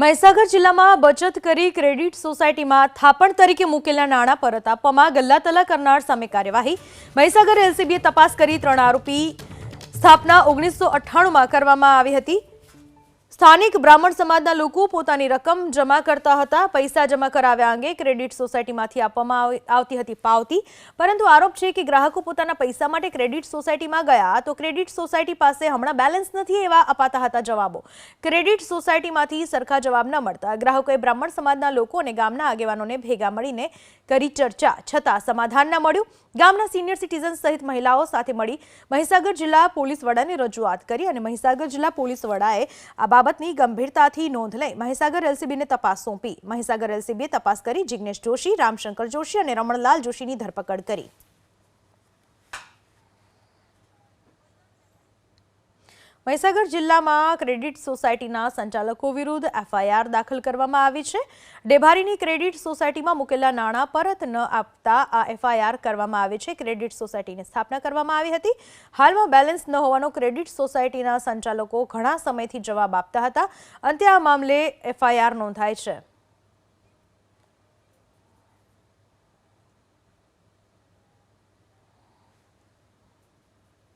મહીસાગર જિલ્લામાં બચત કરી ક્રેડિટ સોસાયટીમાં થાપણ તરીકે મૂકેલા નાણાં પરત આપવામાં ગલ્લાતલા કરનાર સામે કાર્યવાહી. મહીસાગર એલસીબીએ તપાસ કરી ત્રણ આરોપી સ્થાપના ઓગણીસો અઠ્ઠાણુંમાં કરવામાં આવી હતી. સ્થાનિક બ્રાહ્મણ સમાજના લોકો પોતાની રકમ જમા કરતા હતા. પૈસા જમા કરાવ્યા અંગે ક્રેડિટ સોસાયટીમાંથી આપવામાં આવી- આવતી હતી પાવતી. પરંતુ આરોપ છે કે ગ્રાહકો પોતાના પૈસા માટે ક્રેડિટ સોસાયટીમાં ગયા તો ક્રેડિટ સોસાયટી પાસે હમણાં બેલેન્સ નથી એવા અપાતા હતા જવાબો. ક્રેડિટ સોસાયટીમાંથી સરખા જવાબ ન મળતા ગ્રાહકોએ બ્રાહ્મણ સમાજના લોકો અને ગામના આગેવાનોને ભેગા મળીને કરી ચર્ચા. છતાં સમાધાન ન મળ્યું. ગામના સિનિયર સિટીઝન સહિત મહિલાઓ સાથે મળી મહીસાગર જિલ્લા પોલીસ વડાને રજૂઆત કરી અને મહીસાગર જિલ્લા પોલીસ વડાએ આ બાબતની ગંભીરતાથી નોંધ લઈ મહીસાગર એલસીબીને તપાસ સોંપી. મહીસાગર એલસીબીએ તપાસ કરી જિગ્નેશ જોશી, રામશંકર જોશી અને રમણલાલ જોશીની ધરપકડ કરી. મહીસાગર જિલ્લામાં ક્રેડિટ સોસાયટીના સંચાલકો વિરુદ્ધ એફઆઈઆર દાખલ કરવામાં આવી છે. ડેભારીની ક્રેડિટ સોસાયટીમાં મૂકેલા નાણાં પરત ન આપતા આ એફઆઈઆર કરવામાં આવી છે. ક્રેડિટ સોસાયટીની સ્થાપના કરવામાં આવી હતી. હાલમાં બેલેન્સ ન હોવાનો ક્રેડિટ સોસાયટીના સંચાલકો ઘણા સમયથી જવાબ આપતા હતા. અંતે આ મામલે એફઆઈઆર નોંધાય છે.